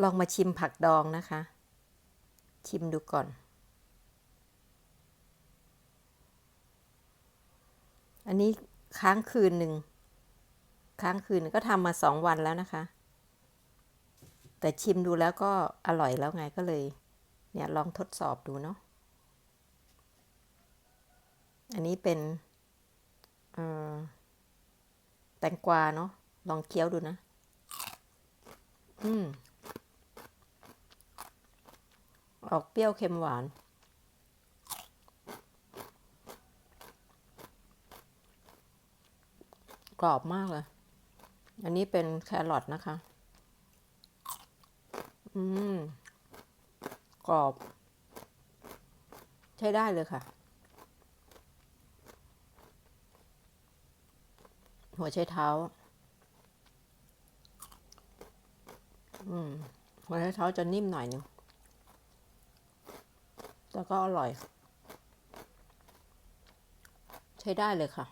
ลองมาชิมผักดองนะคะ ชิมดูก่อน อันนี้ค้างคืนหนึ่ง ค้างคืนก็ทำมาสองวันแล้วนะคะ แต่ชิมดูแล้วก็อร่อยแล้วไงก็เลย เนี่ยลองทดสอบดูเนาะ อันนี้เป็นแตงกวาเนาะ ลองเคี้ยวดูนะ อืม ออกเปรี้ยวเค็มหวาน กรอบมากเลย อันนี้เป็นแครอทนะคะ อืม กรอบ ใช้ได้เลยค่ะ หัวไชเท้า อืม หัวไชเท้าจะนิ่มหน่อยนึง แล้วก็อร่อย ใช้ได้เลยค่ะ